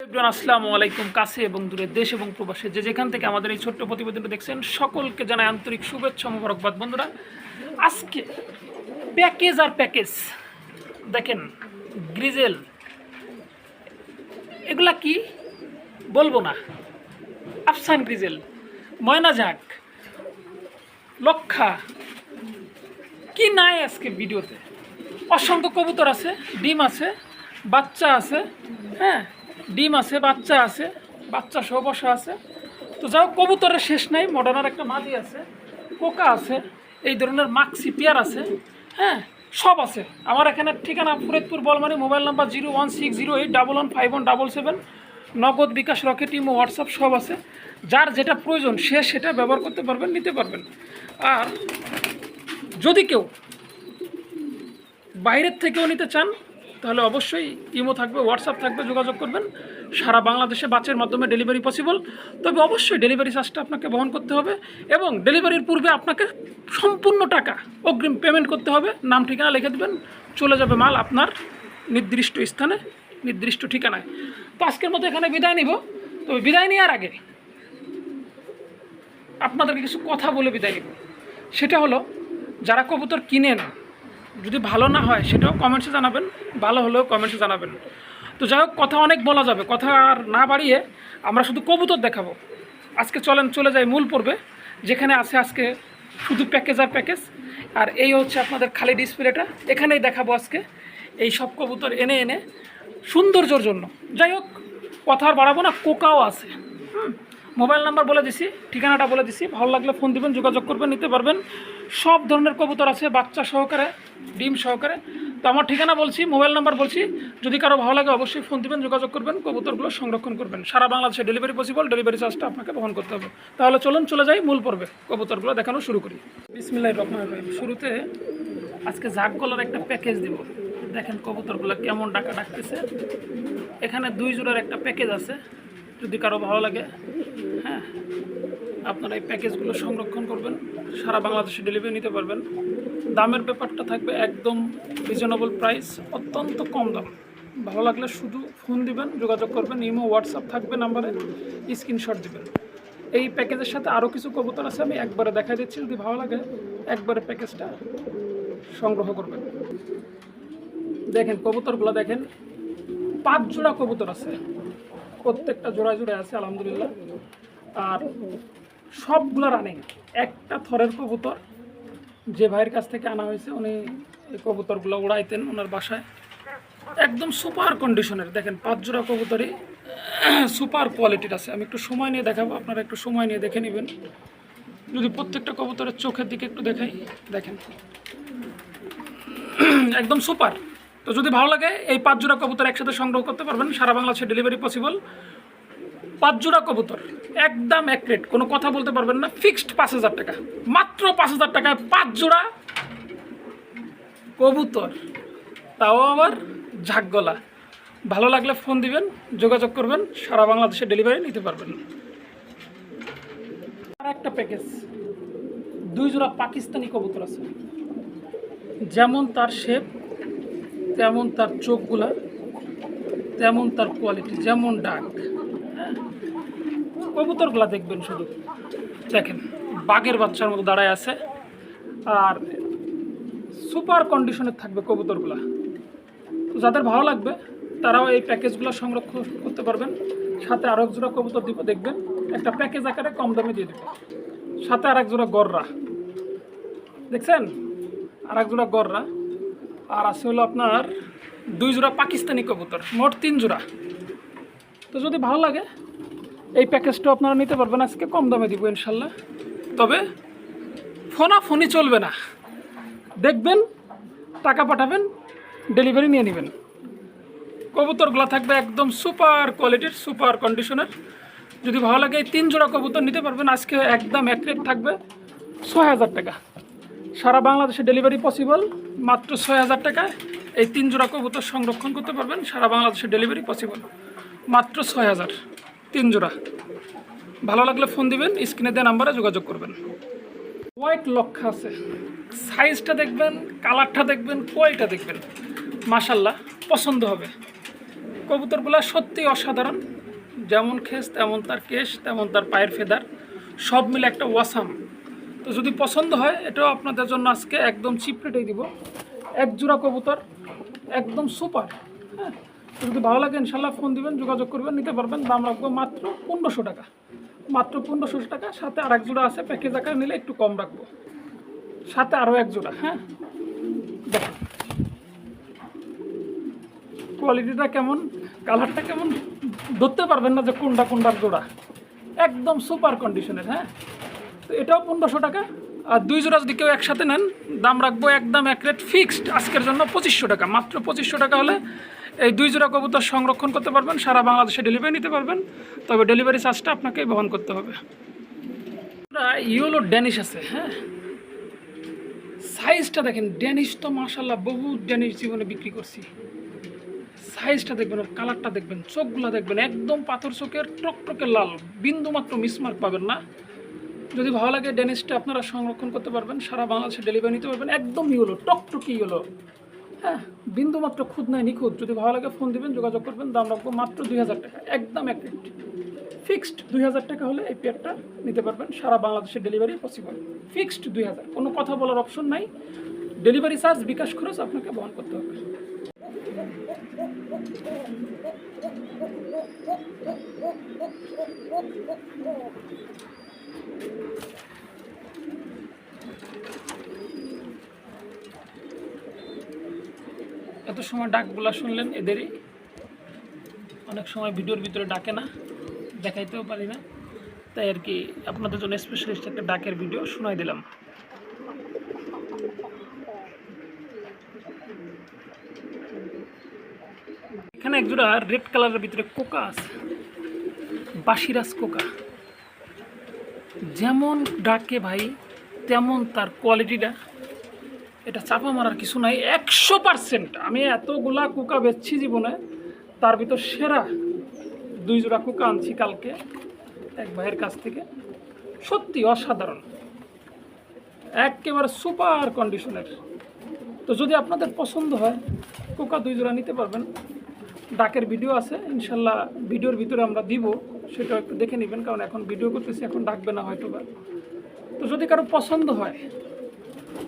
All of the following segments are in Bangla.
আসসালামু আলাইকুম। কাছে এবং দূরে দেশ এবং প্রবাসে যে যেখান থেকে আমাদের এই ছোট্ট প্রতিবেদনটা দেখছেন, সকলকে জানাই আন্তরিক শুভেচ্ছা মোবারকবাদ। বন্ধুরা, আজকে প্যাকেজ আর প্যাকেজ, দেখেন, গ্রিজেল, এগুলা কি বলব না, আফসান গ্রিজেল ময়না ঝাক লক্ষা, কি নাই আজকে ভিডিওতে? অসংখ্য কবুতর আছে, ডিম আছে, বাচ্চা আছে হ্যাঁ? ডিম আছে, বাচ্চা আছে, বাচ্চা সহ বসা আছে। তো যাও, কবুতরের শেষ নাই, মডার্নার একটা মাদি আছে, কোকা আছে, এই ধরনের মাক্সি পেয়ার আছে হ্যাঁ সব আছে। আমার এখানে ঠিকানা Faridpur Bolmari, mobile number zero one six zero eight double one five one double seven, Nagad bKash Rocket, imo, WhatsApp সব আছে। যার যেটা প্রয়োজন, সে সেটা ব্যবহার করতে পারবেন, নিতে পারবেন। আর যদি কেউ বাইরের থেকেও নিতে চান তাহলে অবশ্যই ইমো থাকবে, হোয়াটসঅ্যাপ থাকবে, যোগাযোগ করবেন। সারা বাংলাদেশে বাসের মাধ্যমে ডেলিভারি পসিবল তবে অবশ্যই ডেলিভারি চার্জটা আপনাকে বহন করতে হবে এবং ডেলিভারির পূর্বে আপনাকে সম্পূর্ণ টাকা অগ্রিম পেমেন্ট করতে হবে। নাম, ঠিকানা লিখে দেবেন, চলে যাবে মাল আপনার নির্দিষ্ট স্থানে, নির্দিষ্ট ঠিকানায়। তো আজকের মতো এখানে বিদায় নিব। তবে বিদায় নেওয়ার আগে আপনাদেরকে কিছু কথা বলে বিদায় নিব। সেটা হলো, যারা কবুতর কিনে কিনেন যদি ভালো না হয়, সেটাও কমেন্টসে জানাবেন, ভালো হলেও কমেন্টসে জানাবেন। তো যাই হোক, কথা অনেক বলা যাবে, কথা আর না বাড়িয়ে আমরা শুধু কবুতর দেখাবো। আজকে চলেন, চলে যাই মূল পর্বে, যেখানে আছে আজকে শুধু প্যাকেজ আর প্যাকেজ আর এই হচ্ছে আপনাদের খালি ডিসপ্লেটা, এখানেই দেখাবো আজকে এই সব কবুতর এনে এনে সৌন্দর্যর জন্য। যাই হোক, কথা আর বাড়াবো না, কোকাও আছে। মোবাইল নাম্বার বলে দিছি, ঠিকানাটা বলে দিছি, ভালো লাগলে ফোন দিবেন, যোগাযোগ করবেন, নিতে পারবেন। সব ধরনের কবুতর আছে, বাচ্চা সহকারে, ডিম সহকারে। তো আমার ঠিকানা বলছি, মোবাইল নাম্বার বলছি। যদি কারও ভালো লাগে অবশ্যই ফোন দিবেন, যোগাযোগ করবেন, কবুতরগুলো সংরক্ষণ করবেন। সারা বাংলাদেশে ডেলিভারি পসিবল ডেলিভারি চার্জটা আপনাকে বহন করতে হবে। তাহলে চলুন, চলে যাই মূল পর্বে, কবুতরগুলো দেখানো শুরু করি। বিসমিল্লাহ রহমান রহিম। শুরুতে আজকে জাগ গলার একটা প্যাকেজ দিব। দেখেন কবুতরগুলো কেমন ডাকা ডাকতেছে। এখানে দুই জোড়ার একটা প্যাকেজ আছে, যদি কারও ভালো লাগে। হ্যাঁ। আপনারা এই প্যাকেজগুলো সংরক্ষণ করবেন, সারা বাংলাদেশে ডেলিভারি নিতে পারবেন। দামের ব্যাপারটা থাকবে একদম রিজনেবল প্রাইস অত্যন্ত কম দাম। ভালো লাগলে শুধু ফোন দিবেন, যোগাযোগ করবেন, ইমো হোয়াটসঅ্যাপ থাকবে নাম্বারে স্ক্রিনশট দিবেন। এই প্যাকেজের সাথে আরও কিছু কবুতর আছে, আমি একবারে দেখাই দিচ্ছি, যদি ভালো লাগে, একবারে প্যাকেজটা সংগ্রহ করবেন। দেখেন, কবুতরগুলো দেখেন, পাঁচ জোড়া কবুতর আছে। প্রত্যেকটা জোড়া জোড়া আছে, আলহামদুলিল্লাহ। আর সবগুলো রানিং একটা থরের কবুতর, যে ভাইয়ের কাছ থেকে আনা হয়েছে, উনি এই কবুতরগুলো উড়াইতেন ওনার বাসায়। একদম সুপার কন্ডিশনের দেখেন, পাঁচ জোড়া কবুতরই সুপার কোয়ালিটির আছে। আমি একটু সময় নিয়ে দেখাবো, আপনারা একটু সময় নিয়ে দেখে নেবেন। যদি প্রত্যেকটা কবুতরের চোখের দিকে একটু দেখাই, দেখেন। একদম সুপার তো যদি ভালো লাগে, এই পাঁচ জোড়া কবুতর একসাথে সংগ্রহ করতে পারবেন। সারা বাংলাদেশে ডেলিভারি পসিবল পাঁচ জোড়া কবুতর, একদম এক রেট কোনো কথা বলতে পারবেন না ফিক্সড পাঁচ হাজার টাকা, মাত্র পাঁচ হাজার টাকায় পাঁচ জোড়া কবুতর। তাও আবার ঝাকগলা। ভালো লাগলে ফোন দিবেন, যোগাযোগ করবেন, সারা বাংলাদেশে ডেলিভারি নিতে পারবেন। আর একটা প্যাকেজ দুই জোড়া পাকিস্তানি কবুতর আছে। যেমন তার শেপ তেমন তার চোখগুলা, তেমন তার কোয়ালিটি যেমন ডাক। কবুতরগুলা দেখবেন শুধু। দেখেন, বাঘের বাচ্চার মতো দাঁড়ায় আছে। আর সুপার কন্ডিশনের থাকবে কবুতরগুলা। তো যাদের ভালো লাগবে, তারাও এই প্যাকেজগুলো সংরক্ষণ করতে পারবেন। সাথে আরও এক জোড়া কবুতর দিব দেখবেন। একটা প্যাকেজ আকারে কম দামে দিয়ে দেবে। সাথে আর এক জোড়া গররা। দেখছেন? আর এক জোড়া গররা। আর আছে হলো আপনার দুই জোড়া পাকিস্তানি কবুতর, মোট তিন জোড়া। তো যদি ভালো লাগে এই প্যাকেজটা আপনারা নিতে পারবেন, আজকে কম দামে দিব ইনশাল্লাহ। তবে ফোনা ফোনই চলবে না। দেখবেন, টাকা পাঠাবেন ডেলিভারি নিয়ে নেবেন। কবুতরগুলো থাকবে একদম সুপার কোয়ালিটির সুপার কন্ডিশনের যদি ভালো লাগে এই তিন জোড়া কবুতর নিতে পারবেন, আজকে একদম এক রেট থাকবে ছয় হাজার টাকা। সারা বাংলাদেশে ডেলিভারি পসিবল মাত্র ছয় হাজার টাকায় এই তিন জোড়া কবুতর সংরক্ষণ করতে পারবেন, সারা বাংলাদেশে ডেলিভারি পসিবল মাত্র ছয় হাজার। তিন জোড়া। ভালো লাগলে ফোন দিবেন, স্ক্রিনে দেওয়া নাম্বারে যোগাযোগ করবেন। হোয়াইট লক্ষ্য আছে। সাইজটা দেখবেন কালারটা দেখবেন কোয়ালিটা দেখবেন। মাশাল্লাহ পছন্দ হবে। কবুতরগুলা সত্যি অসাধারণ। যেমন খেস, তেমন তার কেশ, তেমন তার পায়ের ফেদার। সব মিলে একটা ওয়াসাম। তো যদি পছন্দ হয়, এটাও আপনাদের জন্য আজকে একদম চিপ রেটেই দিব। এক জোড়া কবুতর, একদম সুপার হ্যাঁ যদি ভালো লাগে, ইনশাল্লাহ ফোন দিবেন, যোগাযোগ করবেন, নিতে পারবেন। দাম রাখব মাত্র পনেরোশো টাকা। মাত্র পনেরোশো টাকা, সাথে আর এক জোড়া আছে প্যাকেজ আকারে নিলে একটু কম রাখব। সাথে আরও এক জোড়া হ্যাঁ? দেখেন। কোয়ালিটিটা কেমন কালারটা কেমন, ধরতে পারবেন না যে কোনটা কোনটার জোড়া। একদম সুপার কন্ডিশনের হ্যাঁ? তো এটাও পনেরোশো টাকা। আর দুই জোড়া যদি কেউ একসাথে নেন, দাম রাখব একদম এক রেট ফিক্সড আজকের জন্য পঁচিশশো টাকা। মাত্র পঁচিশশো টাকা হলে এই দুই জোড়া কবুতর সংরক্ষণ করতে পারবেন, সারা বাংলাদেশে ডেলিভারি নিতে পারবেন, তবে ডেলিভারি চার্জটা আপনাকেই বহন করতে হবে। ইউলো ড্যানিশ আছে হ্যাঁ? সাইজটা দেখেন ড্যানিশ তো মাশাল্লাহ বহু ড্যানিশ জীবনে বিক্রি করছি। সাইজটা দেখবেন কালারটা দেখবেন, চোখগুলো দেখবেন, একদম পাথর চোখের, টকটকে লাল বিন্দু মাত্র মিসমার্ক পাবেন না। যদি ভালো লাগে ড্যানিশটা আপনারা সংরক্ষণ করতে পারবেন, সারা বাংলাদেশে ডেলিভারি নিতে পারবেন, একদম ইয়েলো টকটকি ইয়েলো হ্যাঁ বিন্দু মাত্র খুদ নাই, নিখুঁত। যদি ভালো লাগে ফোন দিবেন, যোগাযোগ করবেন, দাম রাখব মাত্র দুই হাজার টাকা, একদম এক ফিক্সড দুই হাজার টাকা হলে এই পেয়ারটা নিতে পারবেন, সারা বাংলাদেশে ডেলিভারি পসিবল ফিক্সড দুই হাজার। কোনো কথা বলার অপশন নাই। ডেলিভারি চার্জ বিকাশ খরচ আপনাকে বহন করতে হবে। এত সময় ডাকগুলা শুনলেন এদেরই। অনেক সময় ভিডিওর ভিতরে ডাকে না, দেখাইতেও পারি না। তাই আর কি আপনাদের জন্য স্পেশালিস্ট একটা ডাকের ভিডিও শোনাই দিলাম। এখানে একজোড়া রেড কালারের ভিতরে কোকা আছে। বাসিরাজ কোকা। যেমন ডাকে ভাই, তেমন তার কোয়ালিটিটা এটা চাপা মারার কিছু নাই, একশো পার্সেন্ট আমি এতগুলা কুকা বেচছি জীবনে, তার ভিতর সেরা দুই জোড়া কুকা আনছি কালকে, এক ভাইয়ের কাছ থেকে। সত্যি অসাধারণ। একেবারে সুপার কন্ডিশনের। তো যদি আপনাদের পছন্দ হয়, কোকা দুই জোড়া নিতে পারবেন। ডাকের ভিডিও আছে, ইনশাল্লাহ ভিডিওর ভিতরে আমরা দিব, সেটা একটু দেখে নেবেন, কারণ এখন ভিডিও করতেছি, এখন ডাকবে না হয়তো বা তো যদি কারও পছন্দ হয়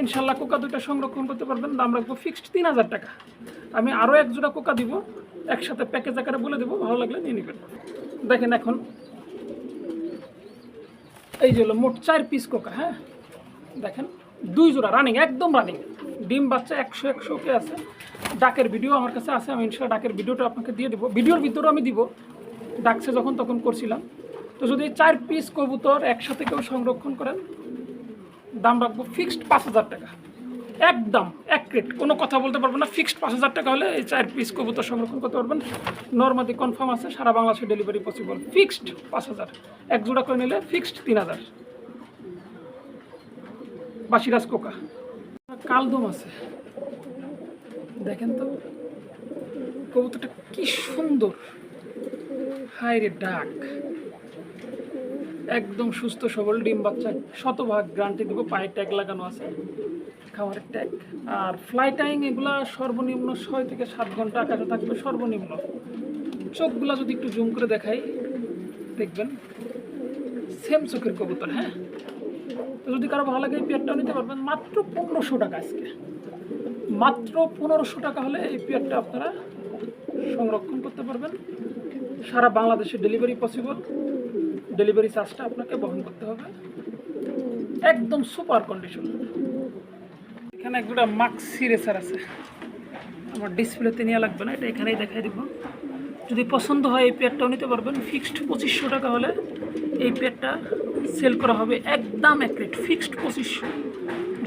ইনশাল্লাহ কোকা দুইটা সংরক্ষণ করতে পারবেন। দাম রাখব ফিক্সড তিন হাজার টাকা। আমি আরও এক জোড়া কোকা দিব, একসাথে প্যাকেজ আকারে বলে দেবো, ভালো লাগলে নিয়ে নেবেন। দেখেন এখন, এই যে হলো মোট চার পিস কোকা হ্যাঁ? দেখেন, দুই জোড়া রানিং একদম রানিং ডিম বাচ্চা একশো একশো কে আছে। ডাকের ভিডিও আমার কাছে আছে, আমি ইনশাল্লাহ ডাকের ভিডিওটা আপনাকে দিয়ে দেবো। ভিডিওর ভিতরেও আমি দিব, ডাকছে যখন তখন করছিলাম। তো যদি চার পিস কবুতর একসাথে কেউ সংরক্ষণ করেন দাম রাখব ফিক্সড পাঁচ হাজার টাকা। একদম এক রেট কোনো কথা বলতে পারব না। ফিক্সড পাঁচ হাজার টাকা হলে এই চার পিস কবুতর সংরক্ষণ করতে পারবেন। নর্মাদি কনফার্ম আছে, সারা বাংলাদেশে ডেলিভারি পসিবল ফিক্সড পাঁচ হাজার। এক জোড়া করে নিলে ফিক্সড তিন হাজার। বাসিরাজ কোকা। কালদম আছে। দেখেন তো, কবুতরটা কি সুন্দর। হাই রে ডাক। একদম সুস্থ, সবল ডিম বাচ্চা। শতভাগ গ্রান্টি দেবো, পায়ে ট্যাগ লাগানো আছে। খাবারের ট্যাগ আর ফ্লাই টাইম এগুলা সর্বনিম্ন ছয় থেকে সাত ঘণ্টা আকাশে থাকবে, সর্বনিম্ন। চোখগুলা যদি একটু জুম করে দেখাই, দেখবেন। সেম চোখের কবুতর হ্যাঁ? তো যদি কারও ভালো লাগে এই পেয়ারটাও নিতে পারবেন। মাত্র পনেরোশো টাকা আজকে। মাত্র পনেরোশো টাকা হলে এই পেয়ারটা আপনারা সংরক্ষণ করতে পারবেন। সারা বাংলাদেশে ডেলিভারি পসিবল ডেলিভারি চার্জটা আপনাকে বহন করতে হবে। একদম সুপার কন্ডিশন। এখানে এক দুটা মাক্সি রেসার আছে। আমার ডিসপ্লেতে নেওয়া লাগবে না, এটা এখানেই দেখাই দিব। যদি পছন্দ হয় এই পেয়ারটাও নিতে পারবেন। ফিক্সড পঁচিশশো টাকা হলে এই পেয়ারটা সেল করা হবে একদম এক রেট ফিক্সড পঁচিশশো।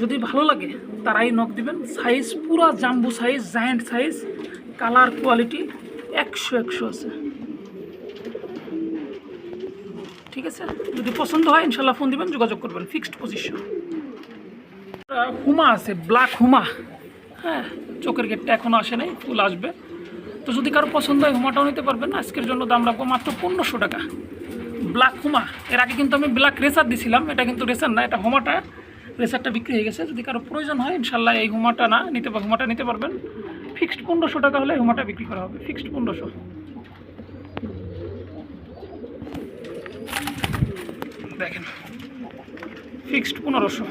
যদি ভালো লাগে, তারাই নক দিবেন। সাইজ পুরা jumbo size giant size colour quality একশো একশো আছে। ঠিক আছে? যদি পছন্দ হয় ইনশাল্লাহ ফোন দিবেন, যোগাযোগ করবেন ফিক্সড পজিশন হুমা আছে ব্ল্যাক হুমা। হ্যাঁ চোখের গেটটা এখনও আসে নাই, ফুল আসবে। তো যদি কারও পছন্দ হয়, হুমাটাও নিতে পারবেন, আজকের জন্য দাম রাখব মাত্র পনেরোশো টাকা। ব্ল্যাক হুমা। এর আগে কিন্তু আমি ব্ল্যাক রেসার দিছিলাম, এটা কিন্তু রেসার না, এটা হুমাটা। রেসারটা বিক্রি হয়ে গেছে, যদি কারও প্রয়োজন হয় ইনশাল্লাহ এই হুমাটা না, নিতে হুমাটা নিতে পারবেন। ফিক্সড পনেরোশো টাকা হলে হুমাটা বিক্রি করা হবে ফিক্সড পনেরোশো। দেখেন। ফিক্সড পনেরোশো।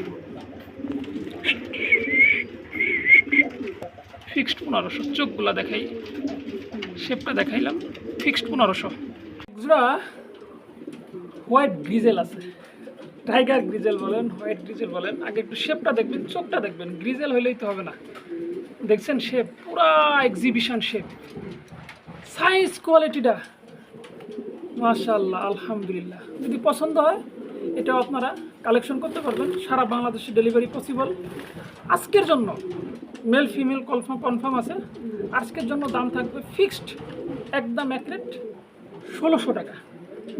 ফিক্সড পনেরোশো। চোখগুলা দেখাই। শেপটা দেখাইলাম। ফিক্সড পনেরোশো। জোড়া হোয়াইট গ্রিজেল আছে। টাইগার গ্রিজেল বলেন, হোয়াইট গ্রিজেল বলেন। আগে একটু শেপটা দেখবেন, চোখটা দেখবেন। গ্রিজেল হলেই তো হবে না। দেখছেন শেপ? পুরা এক্সিবিশন শেপ। সাইজ কোয়ালিটিটা মাশাল্লাহ আলহামদুলিল্লাহ। যদি পছন্দ হয় এটাও আপনারা কালেকশন করতে পারবেন। সারা বাংলাদেশে ডেলিভারি পসিবল আজকের জন্য মেল ফিমেল কনফার্ম কনফার্ম আছে। আজকের জন্য দাম থাকবে ফিক্সড একদম অ্যাক্রেট ষোলোশো টাকা।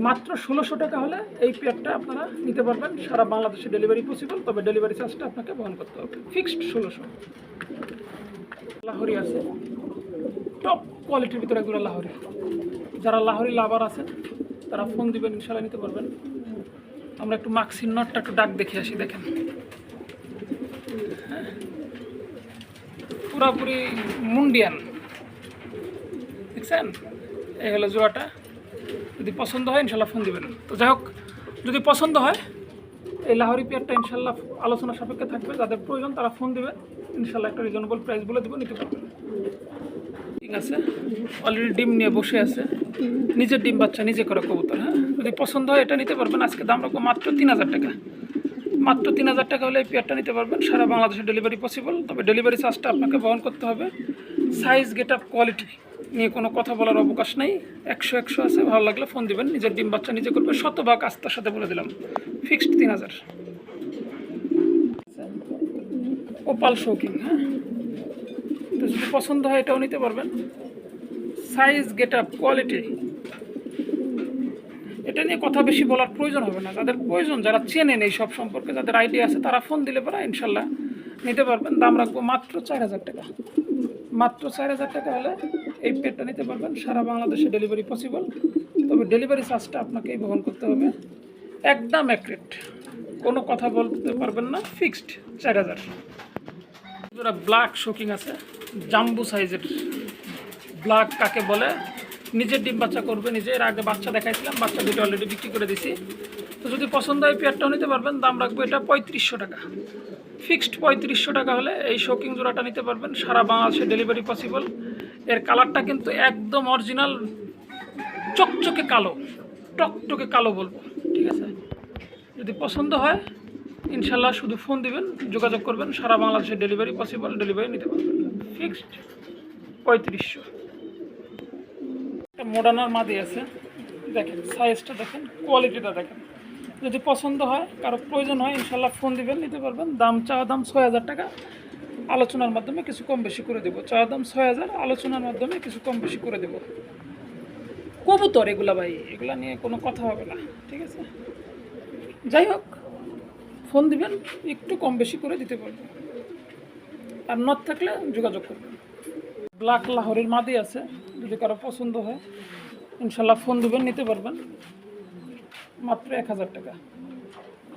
মাত্র ষোলোশো টাকা হলে এই পেয়ারটা আপনারা নিতে পারবেন। সারা বাংলাদেশে ডেলিভারি পসিবল তবে ডেলিভারি চার্জটা আপনাকে বহন করতে হবে। ফিক্সড ষোলোশো। লাহরি আছে। টপ কোয়ালিটির ভিতরে এগুলো লাহরি। যারা লাহরি লাভার আছেন, তারা ফোন দিবেন ইনশাল্লাহ নিতে পারবেন। আমরা একটু মাক্সির নটটা একটু ডাক দেখে আসি, দেখেন। হ্যাঁ। পুরাপুরি মুন্ডিয়ান। দেখছেন? এই হলো জোড়াটা। যদি পছন্দ হয়, ইনশাল্লাহ ফোন দিবেন। তো যাই হোক, যদি পছন্দ হয়, এই লাহরি পেয়ারটা ইনশাল্লাহ আলোচনা সাপেক্ষে থাকবে। যাদের প্রয়োজন, তারা ফোন দিবে ইনশাল্লাহ একটা রিজনেবল প্রাইস বলে দেবো, নিতে পারবেন। ঠিক আছে? অলরেডি ডিম নিয়ে বসে আছে। নিজের ডিম বাচ্চা, নিজে করে কবুতর হ্যাঁ? যদি পছন্দ হয় এটা নিতে পারবেন। আজকে দাম রাখব মাত্র তিন হাজার টাকা। মাত্র তিন হাজার টাকা হলে এই পেয়ারটা নিতে পারবেন। সারা বাংলাদেশে ডেলিভারি পসিবল তবে ডেলিভারি চার্জটা আপনাকে বহন করতে হবে। সাইজ গেট আপ কোয়ালিটি নিয়ে কোনো কথা বলার অবকাশ নেই। একশো একশো আছে, ভালো লাগলে ফোন দিবেন। নিজের ডিম বাচ্চা নিজে করবে। শতভাগ আস্থার সাথে বলে দিলাম। ফিক্সড তিন হাজার। ওপাল শৌকিং হ্যাঁ? তো যদি পছন্দ হয় এটাও নিতে পারবেন। সাইজ গেট আপ কোয়ালিটি এটা নিয়ে কথা বেশি বলার প্রয়োজন হবে না। যাদের প্রয়োজন, যারা চেনেন এই সব সম্পর্কে, যাদের আইডিয়া আছে, তারা ফোন দিলে পরে ইনশাল্লাহ নিতে পারবেন। দাম রাখব মাত্র চার হাজার টাকা। মাত্র চার হাজার টাকা হলে এই পেটটা নিতে পারবেন। সারা বাংলাদেশে ডেলিভারি পসিবল তবে ডেলিভারি চার্জটা আপনাকেই বহন করতে হবে। একদম অ্যাক্রেট কোনো কথা বলতে পারবেন না। ফিক্সড চার হাজার। ব্ল্যাক শোকিং আছে। জাম্বু সাইজের ব্ল্যাক কাকে বলে? নিজের ডিম বাচ্চা করবে নিজের আগে বাচ্চা দেখাইছিলাম, বাচ্চা দুটো অলরেডি বিক্রি করে দিছি। তো যদি পছন্দ হয় পেয়ারটাও নিতে পারবেন, দাম রাখব এটা পঁয়ত্রিশশো টাকা। ফিক্সড পঁয়ত্রিশশো টাকা হলে এই শোকিং জোড়াটা নিতে পারবেন। সারা বাংলাদেশে ডেলিভারি পসিবল এর কালারটা কিন্তু একদম অরিজিনাল চকচকে কালো, টকটকে কালো বলব। ঠিক আছে? যদি পছন্দ হয় ইনশাল্লাহ শুধু ফোন দিবেন, যোগাযোগ করবেন। সারা বাংলাদেশে ডেলিভারি পসিবল ডেলিভারি নিতে পারবেন। ফিক্সড পঁয়ত্রিশশো। একটা মডার্নার মাদি আছে। দেখেন সাইজটা দেখেন কোয়ালিটিটা দেখেন। যদি পছন্দ হয়, কারও প্রয়োজন হয় ইনশাল্লাহ ফোন দিবেন, নিতে পারবেন। দাম চাওয়া দাম ছয় হাজার টাকা। আলোচনার মাধ্যমে কিছু কম বেশি করে দেবো। চাওয়া দাম ছয় হাজার, আলোচনার মাধ্যমে কিছু কম বেশি করে দেবো। কবুতর এগুলা ভাই, এগুলা নিয়ে কোনো কথা হবে না, ঠিক আছে? যাই হোক ফোন দিবেন, একটু কম বেশি করে দিতে পারবেন। আর নথ থাকলে যোগাযোগ করবেন। ব্ল্যাক লাহোরের মাদি আছে, যদি কারও পছন্দ হয়, ইনশাল্লাহ ফোন দিবেন, নিতে পারবেন। মাত্র এক হাজার টাকা।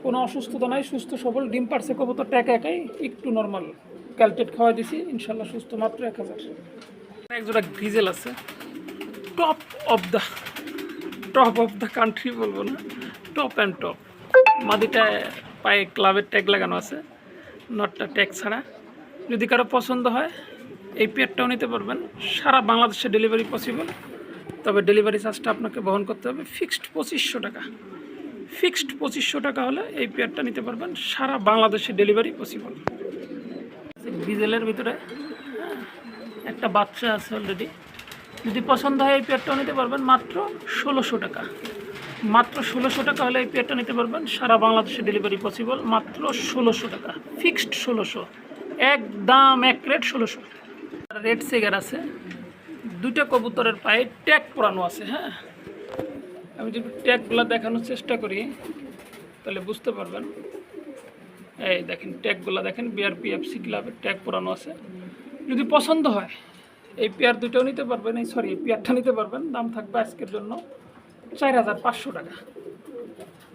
কোনো অসুস্থতা নাই, সুস্থ, সবল, ডিম পারছে কবুতর টাকা একাই, একটু নর্মাল ক্যালটেট খাওয়াই দিছি, ইনশাল্লাহ সুস্থ, মাত্র এক হাজার। এক জোড়া গ্রিজেল আছে। Top of the top of the country বলব না টপ অ্যান্ড টপ মাদিটা পায়ে ক্লাবের ট্যাগ লাগানো আছে নটটা ট্যাগ ছাড়া। যদি কারও পছন্দ হয় এই পেয়ারটাও নিতে পারবেন। সারা বাংলাদেশে ডেলিভারি পসিবল তবে ডেলিভারি চার্জটা আপনাকে বহন করতে হবে ফিক্সড পঁচিশশো টাকা। ফিক্সড পঁচিশশো টাকা হলে এই পেয়ারটা নিতে পারবেন। সারা বাংলাদেশে ডেলিভারি পসিবল ডিজেলের ভিতরে হ্যাঁ, একটা বাচ্চা আছে অলরেডি যদি পছন্দ হয় এই পেয়ারটাও নিতে পারবেন। মাত্র ষোলোশো টাকা। মাত্র ষোলোশো টাকা হলে এই পেয়ারটা নিতে পারবেন। সারা বাংলাদেশে ডেলিভারি পসিবল মাত্র ষোলোশো টাকা। ফিক্সড ষোলোশো। একদম এক রেট ষোলোশো। রেড সেগার আছে। দুইটা কবুতরের পায়ে ট্যাগ পরানো আছে হ্যাঁ? আমি যদি ট্যাগগুলো দেখানোর চেষ্টা করি, তাহলে বুঝতে পারবেন। এই দেখেন ট্যাগগুলো দেখেন বিআরপিএফসি ক্লাবের ট্যাগ পরানো আছে। যদি পছন্দ হয়, এই পেয়ার দুটোও নিতে পারবেন, এই সরি এই পেয়ারটা নিতে পারবেন। দাম থাকবে আজকের জন্য চার হাজার পাঁচশো টাকা।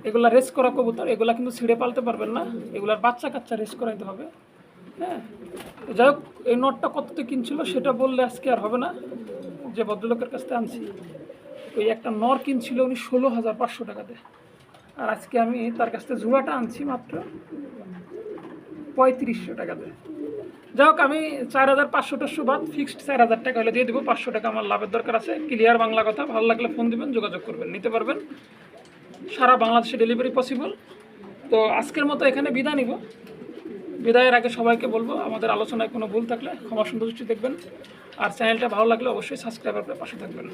এগুলা রেস করা কবুতর, এগুলা কিন্তু ছিঁড়ে পালতে পারবেন না। এগুলার বাচ্চা কাচ্চা রেস করাইতে হবে। হ্যাঁ। যাই হোক, এই নোটটা কততে কিনছিল সেটা বললে আজকে আর হবে না। যে ভদ্রলোকের কাছ থেকে আনছি। ওই একটা নর কিনছিল উনি ষোলো হাজার পাঁচশো টাকাতে আর আজকে আমি তার কাছ থেকে জোড়াটা আনছি মাত্র পঁয়ত্রিশশো টাকাতে যাই হোক, আমি চার হাজার পাঁচশো টাশো বাদ ফিক্সড চার হাজার টাকা হলে দিয়ে দেবো। পাঁচশো টাকা আমার লাভের দরকার আছে। ক্লিয়ার বাংলা কথা। ভালো লাগলে ফোন দিবেন, যোগাযোগ করবেন, নিতে পারবেন। সারা বাংলাদেশে ডেলিভারি পসিবল তো আজকের মতো এখানে বিদায় নিব। বিদায়ের আগে সবাইকে বলব, আমাদের আলোচনায় কোনো ভুল থাকলে ক্ষমা সুন্দর দৃষ্টি দেখবেন। আর চ্যানেলটা ভালো লাগলে অবশ্যই সাবস্ক্রাইবার আপনার পাশে থাকবেন।